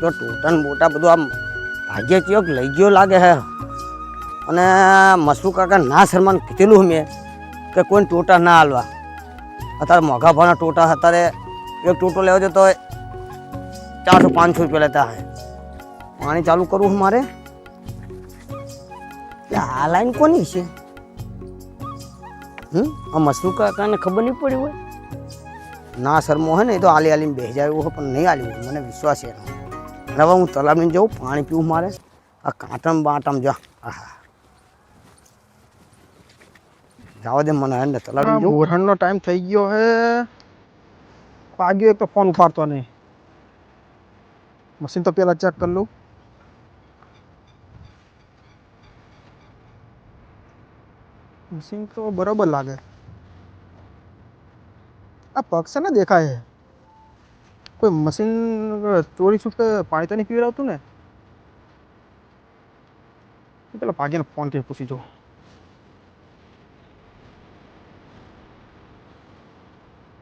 તો ટોટન બોટા બધું આમ ભાગ્ય ચોક લઈ ગયો લાગે હે. અને મસરૂ કાકા ના શરમાન કીધેલું મેં કે કોઈને ટોટા ના હાલવા. અત્યારે મોઘા ભાવના ટોટા અત્યારે એક ટોટો લેવો છે તો ચારસો પાંચસો રૂપિયા લેતા હે. પાણી ચાલુ કરવું હું મારે? આ લાઈન કોની છે? હમ? આ મસરૂ કાકાને ખબર નહીં પડી હોય. ના શરમો હે ને એ તો આલી આલીને બેસી જાય એવું પણ નહીં આલ્યું મને વિશ્વાસ છે એનો. હવે હું તલાવની જાઉં, પાણી પીવું મારે. આ કાંટમ બાટમ જા. આહા. જવા દે મને હે ને જવું બોરહણનો ટાઈમ થઈ ગયો હે. પાગ્યો એક તો ફોન ઉપાડતો નહીં. મશીન તો પેલા ચેક કરી લઉં. મશીન તો બરોબર લાગે. આ પગ છે ને દેખાય કોઈ મશીન ચોરી, છૂટકે, પાણી તો નહીં પીવડાવતું ને? પેલા ભાગ્યને ફોન કરી પૂછી જો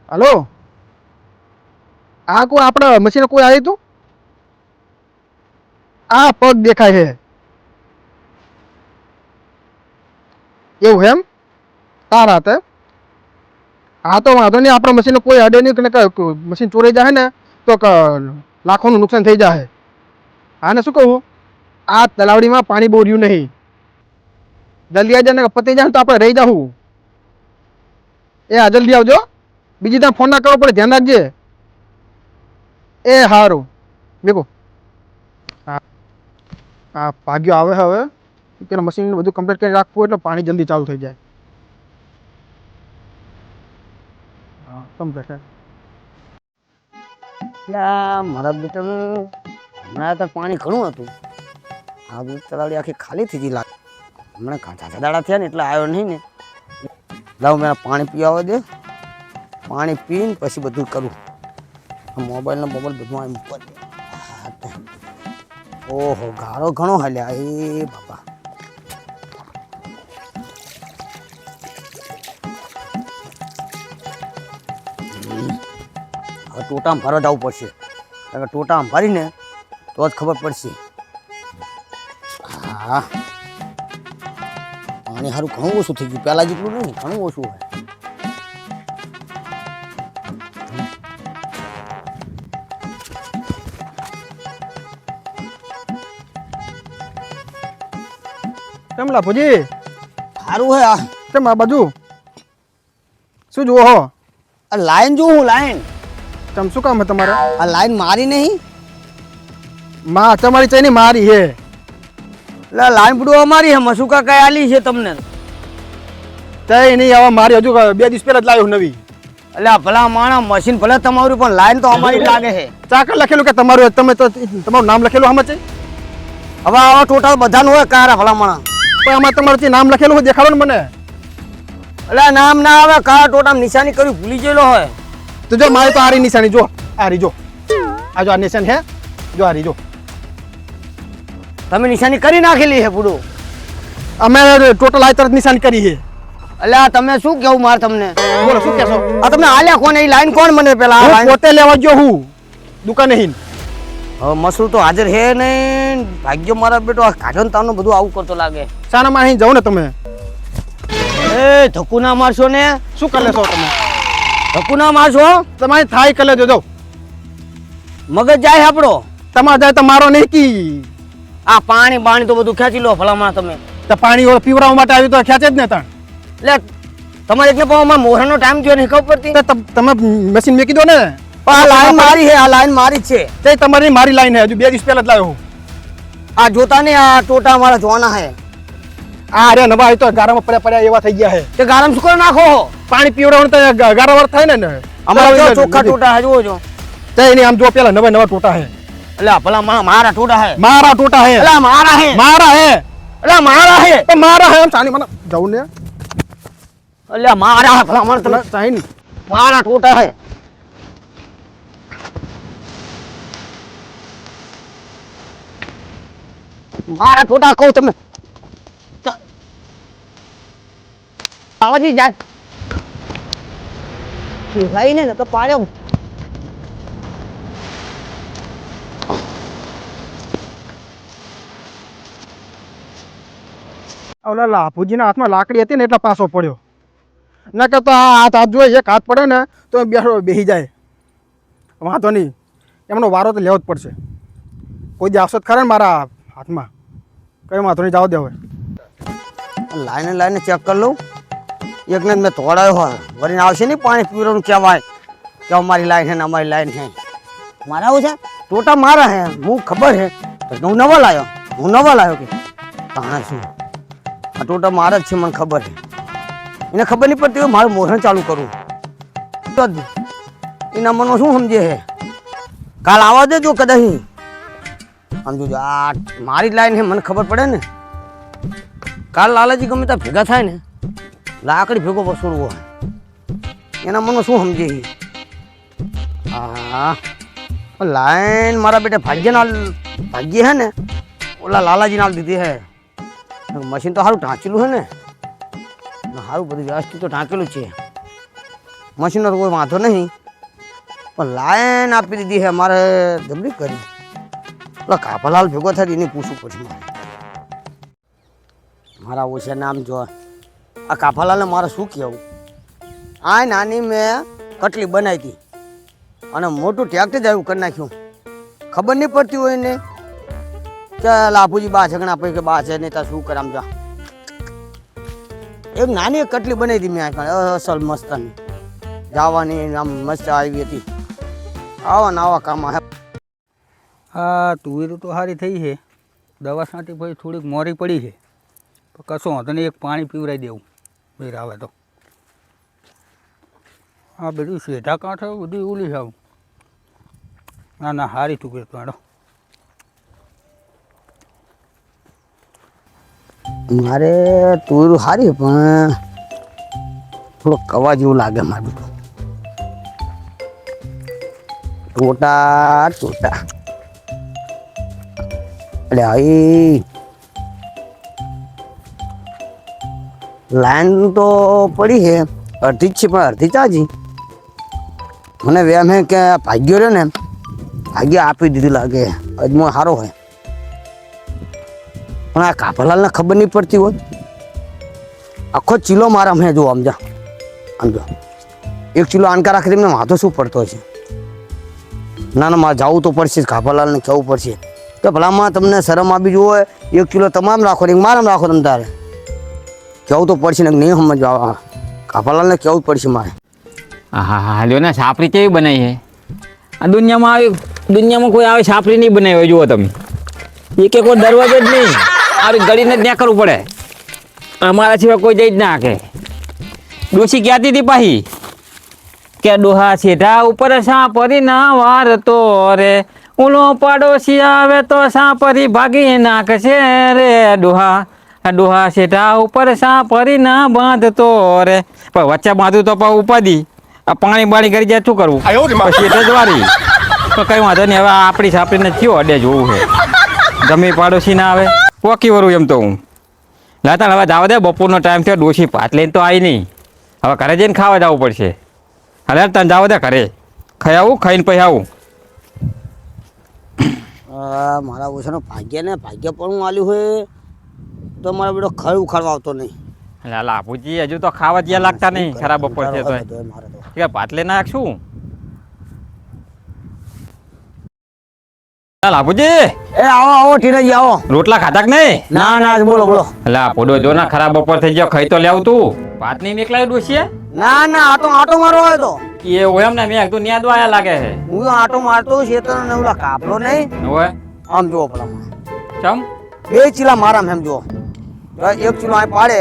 હલો? આ કોઈ આપણા મશીન કોઈ આવ્યું હતું આ પગ દેખાય છે. એવું એમ? તારા હાથે? હા, તો વાંધો નહીં. આપણા મશીન કોઈ અડે નહીં મશીન ચોરાઈ જાય ને તો લાખોનું નુકસાન થઈ જાય હા ને શું કહું? આ તલાવડીમાં પાણી બહુ રહ્યું નહીં. જલ્દી આવી જાય ને પતી જાય તો આપણે રહી જાઉં એ હા, જલ્દી આવજો. બીજી ત્યાં ફોન ના કરવો પડે, ધ્યાન રાખજે. એ સારું મેકો. હા. હા ભાગ્યો આવે હવે. પેલા મશીન બધું કમ્પ્લીટ કરી રાખવું એટલે પાણી જલ્દી ચાલુ થઈ જાય. મારા બેટાનું હમણાં તો પાણી ઘણું હતું. આ બધું તલાવડી આખી ખાલી થઈ ગઈ લાગે. હમણાં કાચા દાડા થયા ને એટલે આવ્યો નહીં ને. લાવ મેં પાણી પીવા દે. પાણી પીને પછી બધું કરું. મોબાઈલ ને મોબાઈલ બધું આમ ઉપર. ઓહો, ગારો ઘણો હાલ્યા. એ બાપા. ટોટામાં ભરવા જવું પડશે. કારણ કે ટોટામાં ભરીને તો જ ખબર પડશે. હા. પાણી સારું ઘણું ઓછું થઈ ગયું. પહેલાં જેટલું નહીં ઘણું ઓછું હોય. કેમ લાભુજી સારું હે આ. કેમ આ બાજુ? શું જુઓ હો? આ લાઈન જોઉં લાઈન. કેમ શું કામ હે તમારે? આ લાઈન મારી નહીં. માં તમારી ચૈની મારી હે. એટલે લાઈન પડું અમારી હે મસુકા કઈ આલી છે તમને. તઈ નહીં હવે મારી હજુ બે દિવસ પહેલા જ લાવ્યો નવી. એટલે આ ભલા માણા મશીન ભલે તમારું પણ લાઈન તો અમારી લાગે છે. ચાકર લખેલું કે તમારું તમે તો તમારું નામ લખેલું આમાં છે? હવે આવા ટોટલ બધાનું હોય કારા ભલા માણા પણ આમાં તમારું નામ લખેલું હોય દેખાડો ને મને. એટલે નામ ના આવે કાર ટોટામ નિશાની કરી ભૂલી ગયેલો હોય. તો જો મારી તો આરી નિશાની જો આરી જો આ જો આ નિશાન હે જો આરી જો તમે નિશાની કરી નાખેલી છે પૂડું. અમે ટોટલ આ તરત નિશાન કરી છે આ તમે શું કેવું માર તમને? બોલો શું કહેશો? આ તમને આલ્યા કોણ? એ લાઈન કોણ મને પેલા હું પોતે લેવા ગયો હું દુકાને હિન હવે મસરૂ તો હાજર હે ને ભાગ્ય મારા બેટો આ કાઢન તાવનું બધું આવું કરતો લાગે. સાનામાં અહીં જાવ ને તમે. એ ધક્કુ ના મારશો ને? શું કરે લેશો તમે? ધક્કુ ના મારશો તમારે થાય કલે જોજો. મગજ જાય આપણો. તમારે જાય તમારો નહીં. કી આ પાણી બાણી તો બધું ખેંચી લો ભલામણ તમે. તો પાણી પીવડાવવા માટે આવ્યું તો ખેંચે જ ને તણ. એટલે તમારે એટલે પણ અમારે મોહરાનો ટાઈમ થયો નહીં ખબર પડતી. તો તમે મશીન મેકી દો ને. પણ આ લાઈન મારી છે આ લાઈન મારી જ છે. તે તમારી મારી લાઈન છે હજુ બે દિવસ પહેલા જ લાવ્યો હું. આ જોતા નહીં આ ટોટા મારા જોવાના છે. આ અરે નવા આવી તો ગારામાં પડ્યા પડ્યા એવા થઈ ગયા હે તે ગારમ શું નાખો પાણી પીવડાવણ તો ગારાવાર થાય ને અમારા ચોખ્ખા ટોટા હે જો. તે એની આમ જો પેલા નવા નવા ટોટા હે એટલે ભલા મારા ટોટા હે મારા ટોટા હે એટલે મારા હે મારા હે એટલે મારા હે તો મારા એમ સાની મને જવું ને. એટલે મારા હે ભલા મને તમે. તમે મારા ટોટા હે મારા ટોટા કહું તમે આવાથી જા ભાઈને નતો પાડ્યો ઓલા લાભુજીના હાથમાં લાકડી હતી ને એટલે પાછો પડ્યો. ના કે તો આ હાથ હાથ જોઈએ એક હાથ પડે ને તો બેઠો બેસી જાય. વાંધો નહીં. એમનો વારો તો લેવો જ પડશે. કોઈ આવશે ખરા ને મારા હાથમાં. કઈ વાંધો નહીં જાવ દે લાઈને લાઈને ચેક કરી લઉં. એકને જ મેં તોડાયો હોય. વળીને આવશે નહીં પાણી પીવાનું કહેવાય કે અમારી લાઈન છે ને અમારી લાઈન છે. મારા આવું છે? ટોટા મારા હે. હું ખબર તો હું નવા લાવ્યો હું નવા લાવ્યો કે તાણા છું. આ ટોટા મારા જ છે મને ખબર છે. એને ખબર નહીં પડતી હોય મારું મોહન ચાલુ કરું. તો જ એના મનમાં શું સમજે છે કાલ આવવા દેજો કદાચ. સમજો આ મારી લાઈન છે, મને ખબર પડે ને. કાલ લાલાજી ગમે ત્યાં ભેગા થાય ને લાકડી ભેગો વસૂળવો એના મને શું સમજે હા લાઈન મારા બેટા ભાગ્યના ભાગ્ય હે ને, ઓલા લાલાજી નાલ દીધી હે. મશીન તો સારું ઢાંચેલું હે ને. સારું બધું વ્યવસ્થિત તો ઢાંકેલું છે. મશીનનો તો કોઈ વાંધો નહીં. પણ લાઈન આપી દીધી હે મારે જબરી કરી. ઓલા કાપાલાલ ભેગો થાય એને પૂછવું પછી મારે. મારા ઓછા નામ જો આ કાફાલાલને મારે શું કહેવું? આ નાની મેં કટલી બનાવી હતી. અને મોટું ટ્રેક્ટર જ આવ્યું કરી નાખ્યું. ખબર નહીં પડતી હોય ને કે લાભુજી બા ઝઘણા પછી કે બા છે નહીં ત્યાં શું કરામ જા. એક નાની કટલી બનાવી હતી મેં અસલ મસ્તની. જવાની આમ મસ્ત આવી હતી. આવા આવા કામ હા. તુવેરું તો સારી થઈ છે. દવા છાંટી પછી થોડીક મોરી પડી છે. કશો વાંધો નહીં, એક પાણી પીવરાઈ દેવું. વેર આવે તો. આ બધું સીધા કાંઠે બધું ઉલી આવું ના ના તુવેર તો હેડો મારે તું સારી પણ થોડો કવા જેવું લાગે મારે ટોટા ટોટા. એટલે હવે લાઈન તો પડી છે, અડધી જ છે, પણ અડધી ચાજી મને વેમ હે કે ભાગ્યો રહ્યો ને, ભાગ્ય આપી દીધું લાગે, અજમો સારો હોય. પણ આ કાપલાલને ખબર નહીં પડતી હોય. આખો ચીલો મારા મેં જો સમજા સમજો એક ચીલો આનકા રાખી એમને માથો શું પડતો છે ના ના, મારે જવું તો પડશે કાપાલાલને કહેવું પડશે. તો ભલામાં તમને શરમ આપી જુઓ એક કિલો તમામ રાખો ને મારામ રાખો તમે તારે. કહેવું તો પડશે ને નહીં સમજવા કાપાલાલને કેવું પડશે મારે. હા હા, લ્યો સાપરી કેવી બનાવી છે? આ દુનિયામાં આવી દુનિયામાં કોઈ આવે સાપરી નહીં બનાવી હોય, જુઓ તમે. એક એક દરવાજો જ નહીં. આવી ગળીને ત્યાં કરવું પડે. અમારા સિવાય કોઈ જઈ જ ના કે ડોસી કહેતી હતી પાહી? કે ડોહા સીધા ઉપર સાપરી ના વાર તો રે. ઉલો પાડોશી આવે તો સાપરી ભાગી નાખશે રે ડોહા. આ ડોહા સીધા ઉપર સાપરી ના બાંધતો રે? પણ વચ્ચે બાંધું તો પણ ઉપાદી આ પાણી બાણી કરી જાય શું કરવું? પછી એટલે જ વારી તો કઈ વાંધો નહીં હવે આપણી સાપરીને થયો અડે જોવું છે. ગમે પાડોશી ના આવે. પોકી વરું એમ તો હું. લાતા હવે જાવ દે બપોરનો ટાઈમ થયો ડોશી પાત લઈને તો આવી નહીં. હવે ઘરે જઈને ખાવા જવું પડશે. હાલે તને જાવ દે ઘરે. ખાઈ આવું ખાઈને પછી આવું. આ મારા ઓછાનો ભાગ્ય ને ભાગ્ય પણ હું આલ્યું હોય તો મારો બેટો ખરું ઉખાડવા આવતો નહીં. એટલે લાભુજી હજુ તો ખાવા જ્યાં લાગતા નહીં ખરાબ બપોર છે તો. તો ભાત લઈ નાખશું લાભુજી એ આવો આવો ટીનાજી આવો. રોટલા ખાધા કે નહીં? ના ના બોલો બોલો. એટલે પોડો જો ના ખરાબ બપોર થઈ ગયો ખાઈ તો લેવું તું. ભાત નહીં નીકળાય ના ના આટો આટો મારો આવ્યો તો. એ ને મેં કીધું ન્યા આયા લાગે છે. હું આટો મારતો શેતર ને ઓલા કાપલો નહીં. આમ ચમ? બે ચીલા મારા એમ તો એક ચૂલો અહીં પાડે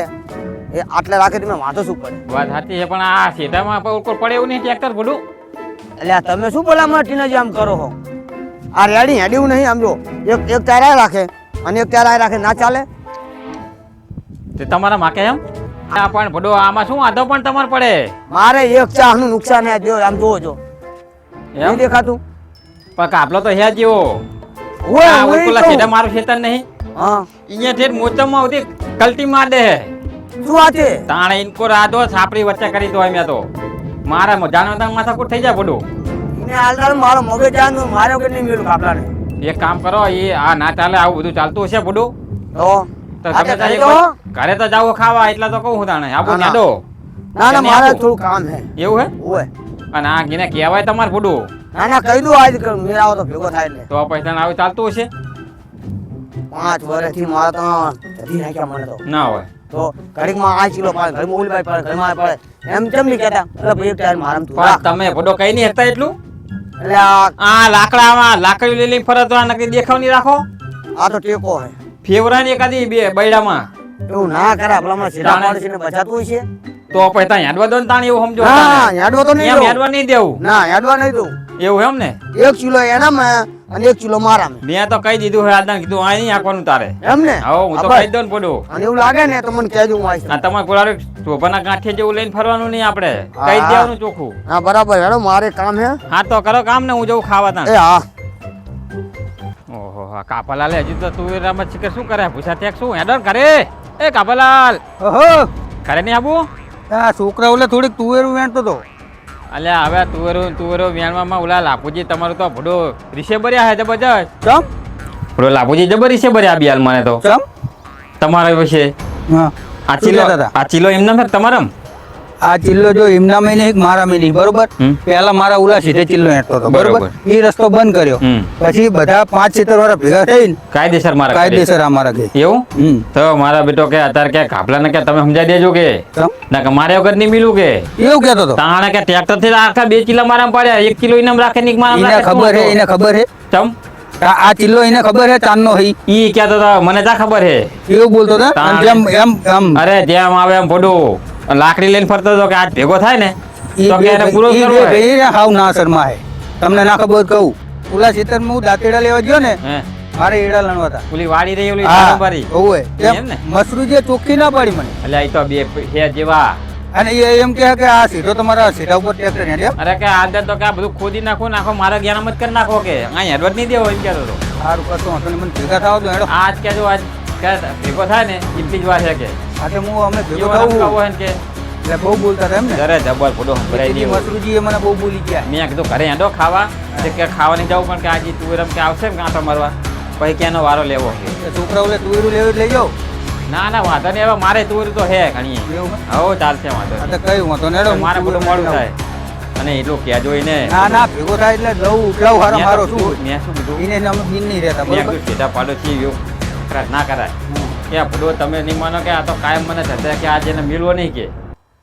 એ આટલે રાખે તમે વાંધો શું પડે? વાત સાચી છે પણ આ સીધામાં ઉપર પડે એવું નહીં ટ્રેક્ટર બધું એટલે તમે શું બોલા માટીને ટીનાજી આમ કરો હો? આ રેડી હેડ્યું નહીં આમ જો એક એક ચાર રાખે અને એક ચાર રાખે ના ચાલે? તે તમારા માકે એમ? આ પણ ભડો આમાં શું વાંધો પણ તમારે પડે? મારે એક ચાહનું નુકસાન હે જો આમ જોવો જો. એમ? દેખાતું? પણ કાપલો તો હે જેવો ઓય, ઓય તો. મારું ખેતર નહીં. હા. અહીંયા ઠેર મોચમમાં ઉધી કલટી માર દે શું વાત છે? તાણે ઇનકો રાધો છાપડી વચ્ચે કરી દો એમ તો. મારા જાણો માથા કોટ થઈ જાય બધું ને આલદાર મારો મોગે જાન મારો કે નહીં મેલું કાપલાને એક કામ કરો એ આ ના ચાલે આવું બધું ચાલતું હશે બધું તો? તમે ઘરે તો? જાઓ ખાવા એટલા તો કહું હું તાણે. આબુ ના, ના. ના મારે થોડું કામ હે. એવું હે? ઓય. અને આ ગીને કહેવાય તમારે ફૂડું ના ના કહી દઉં આજ મેરા તો ભેગો થાય એટલે. તો પૈસા આવું ચાલતું હશે? પાંચ વર્ષથી મારા તો નાખ્યા મને તો? ના હોય. તો ઘડીકમાં આ કિલો પાડે ઘડીમાં ઓલી પાડે ઘડીમાં પાડે એમ કેમ નહીં કહેતા? એટલે ભાઈ એક ટાઈમ મારામ તું તમે ફૂડો કઈ નહીં હતા એટલું? એટલે આ લાકડામાં લાકડી લઈ લઈને ફરત આ નકરી દેખાવ નહીં રાખો. આ તો ટેકો હે ફેવરાની એકાદી બે બૈડામાં. એવું ના કરા ભલામાં સીધા માણસ ને બચાતું હોય છે. તો પૈસા યાદવા દો ને તાણ એવું સમજો ના તાણે. તો નહીં. યાદવા નહીં દેવું. ના યાડવા નહીં દઉં. એવું એમ ને? એક કિલો એનામાં અને એક ચૂલો મારા મેં. તો કહી દીધું હોય આદાન કીધું આ નહીં આંકવાનું તારે. એમ ને હા હું તો કહી દઉં ને પડું અને એવું લાગે ને તો મને કહેજો હું આવીશ આ તમારે કોલારે શોભાના કાંઠે જેવું લઈને ફરવાનું નહીં આપણે. કહી. દેવાનું ચોખ્ખું. હા બરાબર. હેડો મારે કામ હે. હા તો કરો કામ ને હું જઉં ખાવા તાણ એ હા. ઓહો હા કાપાલાલ હજી તો તું છે કે શું કરે? પૂછા ત્યાં શું? હેડર કરે એ કાપાલાલ. ઓહો. કરે નહીં આબુ? આ છોકરા ઓલે થોડીક તુવેરું વેણતો હતો અલ્યા હવે તુવેરો તુવેરો વ્યાણવામાં ઓલા લાપુજી તમારું તો ભડો રીસે ભર્યા હે જબરજસ્ત. ચમ? ભડો લાપુજી જબર રીસે ભર્યા બિયાલ મને તો. ચમ? તમારા વિશે. હા. આ ચીલો? આ ચીલો એમના સર તમારમ? આ ચિલ્લો જો એમના મેં નહીં મારા મેં નહીં બરોબર પહેલા મારા ઉલા સીધે ચિલ્લો હેઠતો હતો બરોબર. એ રસ્તો બંધ કર્યો. પછી બધા પાંચ સીટર વાળા ભેગા થઈને કાયદેસર મારા કાયદેસર અમારા કે એવું? તો મારા બેટો કે અત્યારે કે કાપલાને કે તમે સમજાઈ દેજો કે. ના કે મારે વગર નહીં મિલું કે. એવું કેતો હતો. તાણે કે ટ્રેક્ટરથી આખા બે કિલો મારા પડ્યા એક કિલો ઇનામ રાખે ને મારામાં એને રાખે, ખબર હે એને ખબર હે? ચમ? આ ચિલ્લો એને ખબર હે ચાંદનો હઈ? ઈ કહેતો હતો મને જા ખબર હે. એવું બોલતો હતો? એમ એમ. અરે જેમ આવે એમ ફોડું. લાકડી લઈને ફરતો હતો કે આજ ભેગો થાય ને તો કે એને પૂરો કરવો હાવ ના શર્મા તમને ના ખબર કહું ઓલા ખેતરમાં હું દાંતેડા લેવા ગયો ને મારે એડા લણવા હતા. ઓલી વાડી રહી ઓલી સાંભારી ઓવે એમ ને? મસરૂ જે ચોખ્ખી ના પાડી મને. એટલે આ તો બે હે જેવા. અને એ એમ કહે કે આ સીધો તમારા સીધા ઉપર ટ્રેક્ટર હેડે અરે કે આદર તો કે આ બધું ખોદી નાખો નાખો મારા જ્ઞાન મત કરી નાખો કે. અહીં હેડવટ નહીં દેવો એમ કહેતો હતો. સારું કરતો મને ભેગા થાવ તો હેડો. આજ કહેજો આજ ભેગો થાય ને એટલી જ વાર છે કે. સાથે હું અમે ભેગો થવું હોય ને કે. એટલે બહુ બોલતા હતા એમ ને? જરે જબર ફોટો સંભળાઈ ગયો. મસરૂજી મને બહુ બોલી ગયા. મેં કીધું ઘરે હેડો ખાવા. કે ખાવા નહીં જવું પણ કે આજે તું રમ કે આવશે ને કાંટો મારવા. પછી ક્યાંનો વારો લેવો છોકરાઓ તુવેરું લેવું લઈ જાઓ ના ના વાંધો નહીં. હવે મારે તુર તો હે ઘણી હવે હો ચાલશે વાંધો. કયું વાંધો નહીં મારે બધું તુવેરું મોડું થાય. અને એટલું કહેજો એને ના ના ભેગો થાય એટલે લઉં ઉપલાવ હારો મારો શું મેં શું કીધું? એને અમે બિન નહીં રહેતા મેં કીધું સીધા પાડો છીએ એવું ના કરાય. કે ભડો તમે નહીં માનો કે આ તો કાયમ મને થતા કે આજે એને મિલવો નહીં કે.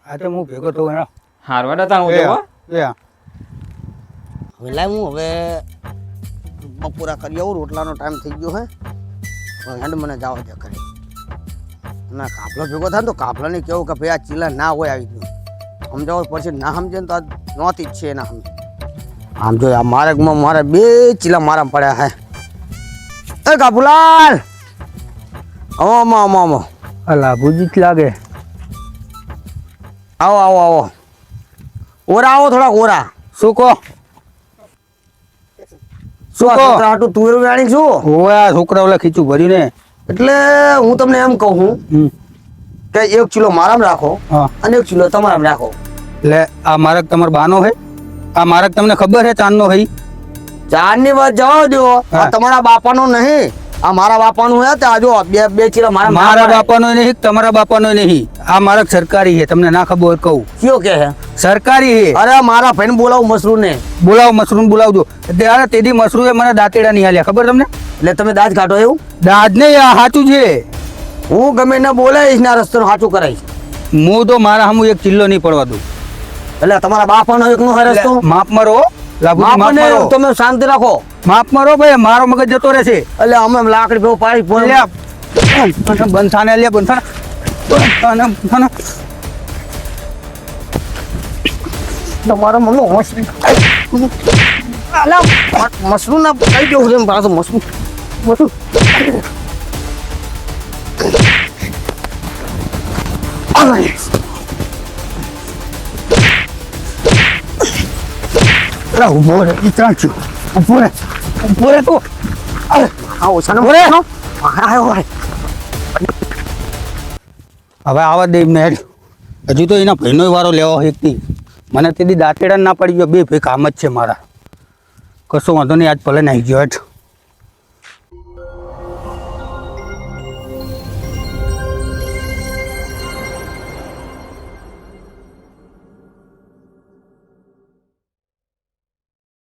આ તો હું ભેગો થયો હેડો. હારું હેડો તાણ હું એ જઉં હો. હવે લાવ હું હવે બપોરા કરી આવું રોટલાનો ટાઈમ થઈ ગયો હે. હેન્ડ મને જાવ દે કરી ના કાપલો ભેગો થાય ને તો કાફલાને કેવું કે ભાઈ આ ચીલા ના હોય આવી ગયું સમજાવો પછી ના સમજે ને તો આ નોતી જ છે એના સમજે આમ જો આ માર્ગમાં મારે બે ચીલા મારા પડ્યા હે. એ કાપુલાલ આવો આવો આવો આવો. ભૂજી જ લાગે. આવો આવો આવો. ઓરા આવો થોડા ઓરા. શું કહો? શું કહો? આટલું તુવેરું વેણી છું? આ છોકરા ઓલા ખીચું ભર્યું ને. એટલે હું તમને એમ કહું છું કે એક કિલો મારામાં રાખો અને એક કિલો તમારામાં રાખો. એટલે આ મારક તમારો બાનો હે? આ મારક તમને ખબર હે ચાંદનો હઈ? ચાર વાત જવા દો આ તમારા બાપાનો નહીં. આ મારા બાપાનું હે તો આ જો બે બે કિલો મારા મારા બાપાનો નહીં તમારા બાપાનો નહીં. આ મારક સરકારી હે તમને ના ખબર કહું. કયો કે હે? સરકારી હે અરે મારા ફેન બોલાવું મશરૂમ ને બોલાવો મશરૂમ બોલાવજો. ત્યારે તેદી મશરૂમે મને દાંતેડા નહીં હાલ્યા ખબર તમને? એટલે તમે દાંત કાઢો એવું? દાદ નહીં આ સાચું છે. હું ગમે ને બોલાવીશ ને આ રસ્તો સાચું કરાવીશ. હું તો મારા હમું એક ચિલ્લો નહીં પડવા દઉં. એટલે તમારા બાપાનો એક નો રસ્તો? માપ મારો મારો. તમે શાંતિ રાખો. માપ મારો ભાઈ મારો મગજ જતો રહેશે. એટલે અમે લાકડી ભેગું પાડી લે બંસાને લે બંસાને તમારા મમ્મી મશરૂમ અલા મશરૂમ ના કઈ દેવું છે પાછું મશરૂમ મશરૂમ અરે. અલા, ઊભો રે ઈ ત્રણ છું ઊભો રે ઊભો રે તું આ ઓછાનો આ આવ્યો હવે આવા દે એમને હજુ તો એના ભાઈનો વારો લેવો એકથી. મને તેથી દાંતેડા ના પડી ગયો. બે ભાઈ કામ જ છે મારા. કશો વાંધો નહીં આજ ભલે નાહી ગયો હેઠ